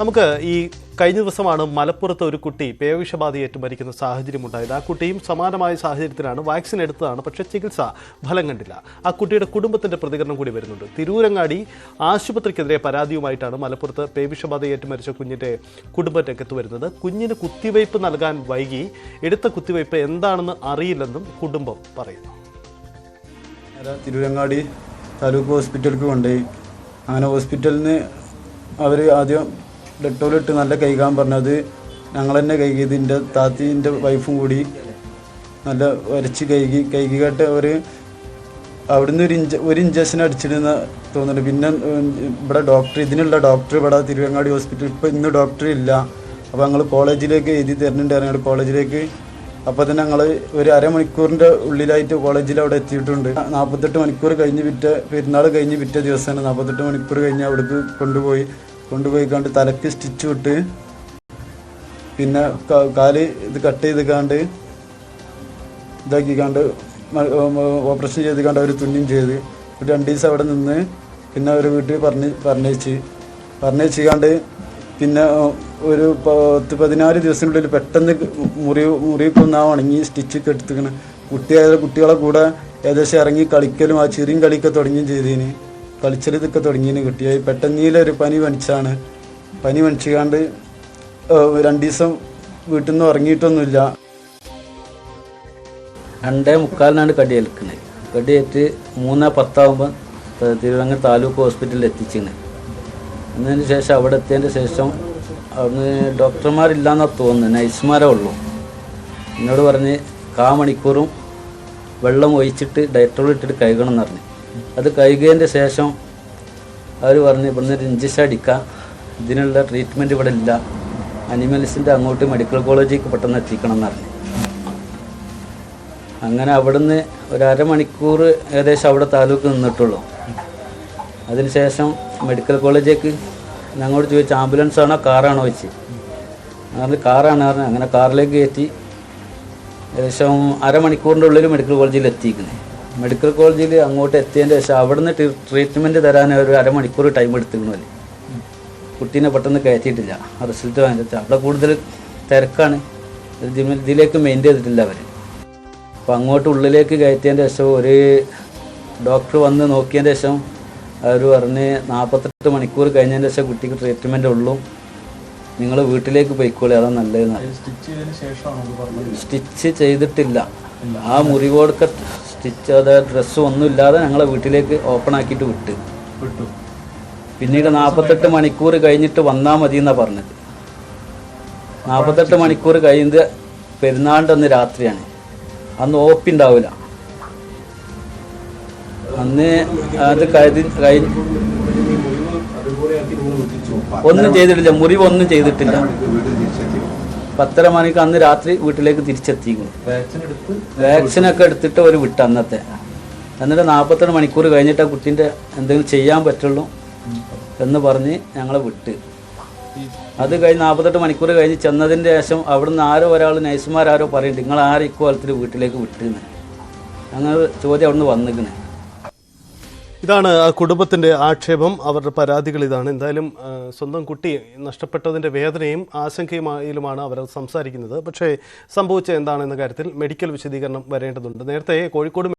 നമുക്ക് ഈ കഴിഞ്ഞ ദിവസമാണ് മലപ്പുറത്ത് ഒരു കുട്ടി പേവിഷബാധയേറ്റ് മരിക്കുന്ന സാഹചര്യമുണ്ടായത്. ആ കുട്ടിയും സമാനമായ സാഹചര്യത്തിലാണ് വാക്സിൻ എടുത്തതാണ് പക്ഷേ ചികിത്സ ഫലം കണ്ടില്ല. ആ കുട്ടിയുടെ കുടുംബത്തിന്റെ പ്രതികരണം കൂടി വരുന്നുണ്ട്. തിരൂരങ്ങാടി ആശുപത്രിക്കെതിരെ പരാതിയുമായിട്ടാണ് മലപ്പുറത്ത് പേവിഷബാധയേറ്റ് മരിച്ച കുഞ്ഞിന്റെ കുടുംബം രംഗത്ത് വരുന്നത്. കുഞ്ഞിന് കുത്തിവയ്പ് നൽകാൻ വൈകി. എടുത്ത കുത്തിവയ്പ് എന്താണെന്ന് അറിയില്ലെന്നും കുടുംബം പറയുന്നു. തിരൂരങ്ങാടി താലൂക്ക് ഹോസ്പിറ്റലിലേക്ക് കൊണ്ടുപോയി. അങ്ങനെ ഹോസ്പിറ്റലിന് അവർ ആദ്യം ഡെറ്റോളിട്ട് നല്ല കൈകാൻ പറഞ്ഞത് ഞങ്ങൾ തന്നെ കൈകിയത് എന്റെ താത്തീന്റെ വൈഫും കൂടി നല്ല വരച്ച് കൈകി കേട്ട് അവർ അവിടുന്ന് ഒരു ഇഞ്ച ഒരു ഇഞ്ചക്ഷൻ അടിച്ചിരുന്ന തോന്നുന്നുണ്ട്. പിന്നെ ഇവിടെ ഡോക്ടർ ഇതിനുള്ള ഡോക്ടർ ഇവിടെ തിരുവങ്ങാടി ഹോസ്പിറ്റൽ ഇപ്പോൾ ഇന്ന് ഡോക്ടർ ഇല്ല. അപ്പോൾ ഞങ്ങൾ കോളേജിലേക്ക് എഴുതി തരുന്നുണ്ട് ഞങ്ങൾ കോളേജിലേക്ക്. അപ്പോൾ തന്നെ ഞങ്ങൾ ഒരു അരമണിക്കൂറിന്റെ ഉള്ളിലായിട്ട് കോളേജിൽ അവിടെ എത്തിയിട്ടുണ്ട്. നാൽപ്പത്തെട്ട് മണിക്കൂർ കഴിഞ്ഞ് വിറ്റ പെരുന്നാൾ കഴിഞ്ഞ് വിറ്റ ദിവസമാണ് നാൽപ്പത്തെട്ട് മണിക്കൂർ കഴിഞ്ഞ് അവിടേക്ക് കൊണ്ടുപോയി. കൊണ്ടുപോയി കണ്ട് തലക്ക് സ്റ്റിച്ച് വിട്ട് പിന്നെ കാൽ ഇത് കട്ട് ചെയ്ത് കണ്ട് ഇതാക്കി കണ്ട് ഓപ്പറേഷൻ ചെയ്ത് കണ്ട് അവർ തുന്നിയും ചെയ്ത്. ഒരു രണ്ട് ദിവസം അവിടെ നിന്ന് പിന്നെ അവർ വീട്ടിൽ പറഞ്ഞ് പറഞ്ഞേച്ച് പറഞ്ഞേച്ച് കണ്ട് പിന്നെ ഒരു പത്ത് പതിനാല് ദിവസത്തിനുള്ളിൽ പെട്ടെന്ന് മുറി മുറിക്കൊന്ന് ഉണങ്ങി സ്റ്റിച്ചൊക്കെ എടുത്തിക്കണ്. കുട്ടിയായ കുട്ടികളെ കൂടെ ഏകദേശം ഇറങ്ങി കളിക്കലും ആ ചെറിയും കളിയൊക്കെ തുടങ്ങിയും ചെയ്തതിന് കളിച്ചൽ ഇതൊക്കെ തുടങ്ങിയതിന് കിട്ടിയ പെട്ടെന്നീല ഒരു പനി പനിച്ചാണ്. പനി പനിച്ചുകാണ്ട് രണ്ടു ദിവസം വീട്ടിൽ നിന്ന് ഉറങ്ങിയിട്ടൊന്നുമില്ല. രണ്ടേ മുക്കാലിനാണ് കടി ഏൽക്കുന്നത് കടിയേറ്റ് മൂന്ന് പത്താകുമ്പോൾ തിരുവനന്തപുരം താലൂക്ക് ഹോസ്പിറ്റലിൽ എത്തിച്ചിന്. എന്നതിന് ശേഷം അവിടെ എത്തിയതിന്റെ ശേഷം അവിടുന്ന് ഡോക്ടർമാരില്ലാന്നാണ് തോന്നുന്നത് നൈസ്മാരേ ഉള്ളൂ. എന്നോട് പറഞ്ഞ് കാ മണിക്കൂറും വെള്ളം ഒഴിച്ചിട്ട് ഡയറ്റോൾ ഇട്ടിട്ട് കഴുകണം എന്ന് പറഞ്ഞു. അത് കഴുകിയതിന്റെ ശേഷം അവർ പറഞ്ഞ് ഇവിടുന്ന് ഒരു ഇഞ്ചക്ഷൻ അടിക്കുക ഇതിനുള്ള ട്രീറ്റ്മെന്റ് ഇവിടെ ഇല്ല. അനിമൽസിന്റെ അങ്ങോട്ട് മെഡിക്കൽ കോളേജിലേക്ക് പെട്ടെന്ന് എത്തിക്കണം എന്ന് പറഞ്ഞു. അങ്ങനെ അവിടുന്ന് ഒരു അരമണിക്കൂർ ഏകദേശം അവിടെ താലൂക്ക് നിന്നിട്ടുള്ളൂ. അതിനുശേഷം മെഡിക്കൽ കോളേജിലേക്ക് ഞങ്ങളോട് ചോദിച്ചു ആംബുലൻസ് ആണോ കാറാണോ വെച്ച്? അങ്ങനെ കാറാണ് പറഞ്ഞത് അങ്ങനെ കാറിലേക്ക് കയറ്റി ഏകദേശം അരമണിക്കൂറിന്റെ ഉള്ളിൽ മെഡിക്കൽ കോളേജിൽ എത്തിക്കുന്നത് മെഡിക്കൽ കോളേജിൽ അങ്ങോട്ട് എത്തിയതിന്റെ ശേഷം അവിടുന്ന് ട്രീറ്റ്മെന്റ് തരാൻ ഒരു അരമണിക്കൂർ ടൈം എടുത്തിക്കണമല്ലേ കുട്ടീനെ പെട്ടെന്ന് കയറ്റിയിട്ടില്ല. ആ റിസൾട്ട് വാങ്ങിച്ചാൽ അവിടെ കൂടുതൽ തിരക്കാണ്. ഇതിലേക്ക് മെയിന്റെയിൻ ചെയ്തിട്ടില്ല അവർ അപ്പോൾ അങ്ങോട്ട് ഉള്ളിലേക്ക് കയറ്റിയതിന്റെ ശേഷം ഒരു ഡോക്ടർ വന്ന് നോക്കിയതിന്റെ ശേഷം അവർ പറഞ്ഞ് നാൽപ്പത്തെട്ട് മണിക്കൂർ കഴിഞ്ഞതിന്റെ ശേഷം കുട്ടിക്ക് ട്രീറ്റ്മെന്റ് ഉള്ളൂ. നിങ്ങൾ വീട്ടിലേക്ക് പോയിക്കോളി. അതാണ് നല്ലതെന്ന് സ്റ്റിച്ച് ചെയ്തിട്ടില്ല. ആ മുറിവോടൊക്കെ സ്റ്റിച്ച് അതായത് ഡ്രസ്സ് ഒന്നും ഇല്ലാതെ ഞങ്ങളെ വീട്ടിലേക്ക് ഓപ്പൺ ആക്കിയിട്ട് വിട്ട്. വിട്ടു. പിന്നീട് നാൽപ്പത്തെട്ട് മണിക്കൂർ കഴിഞ്ഞിട്ട് വന്നാൽ മതി എന്നാണ് പറഞ്ഞത്. നാൽപ്പത്തെട്ട് മണിക്കൂർ കഴിഞ്ഞ പെരുന്നാളിന്റെ അന്ന് രാത്രിയാണ്. അന്ന് ഓപ്പി ഉണ്ടാവില്ല അന്ന് അത് കരുതി കഴിഞ്ഞു ഒന്നും ചെയ്തിട്ടില്ല. മുറിവ് ഒന്നും ചെയ്തിട്ടില്ല. പത്തര മണിക്ക് അന്ന് രാത്രി വീട്ടിലേക്ക് തിരിച്ചെത്തിക്കുന്നു. വാക്സിനൊക്കെ എടുത്തിട്ട് ഒരു വിട്ട് അന്നത്തെ. എന്നിട്ട് നാൽപ്പത്തെട്ട് മണിക്കൂർ കഴിഞ്ഞിട്ട് ആ കുട്ടീന്റെ എന്തെങ്കിലും ചെയ്യാൻ പറ്റുള്ളൂ എന്ന് പറഞ്ഞ് ഞങ്ങളെ വിട്ട്. അത് കഴിഞ്ഞ് നാൽപ്പത്തെട്ട് മണിക്കൂർ കഴിഞ്ഞ് ചെന്നതിന്റെ ശേഷം അവിടുന്ന് ആരോ ഒരാൾ നഴ്സുമാരാരോ പറയുന്നുണ്ട് നിങ്ങൾ ആരും ഇക്കോലത്തിൽ വീട്ടിലേക്ക് വിട്ടുന്ന്? അങ്ങനെ ചോദ്യം അവിടുന്ന് വന്നിക്കണേ. ഇതാണ് ആ കുടുംബത്തിന്റെ ആക്ഷേപം അവരുടെ പരാതികൾ ഇതാണ്. എന്തായാലും സ്വന്തം കുട്ടി നഷ്ടപ്പെട്ടതിന്റെ വേദനയും ആശങ്കയുമായാലുമാണ് അവർ സംസാരിക്കുന്നത്. പക്ഷേ സംഭവിച്ച എന്താണെന്ന കാര്യത്തിൽ മെഡിക്കൽ വിശദീകരണം വരേണ്ടതുണ്ട്. നേരത്തെ കോഴിക്കോട്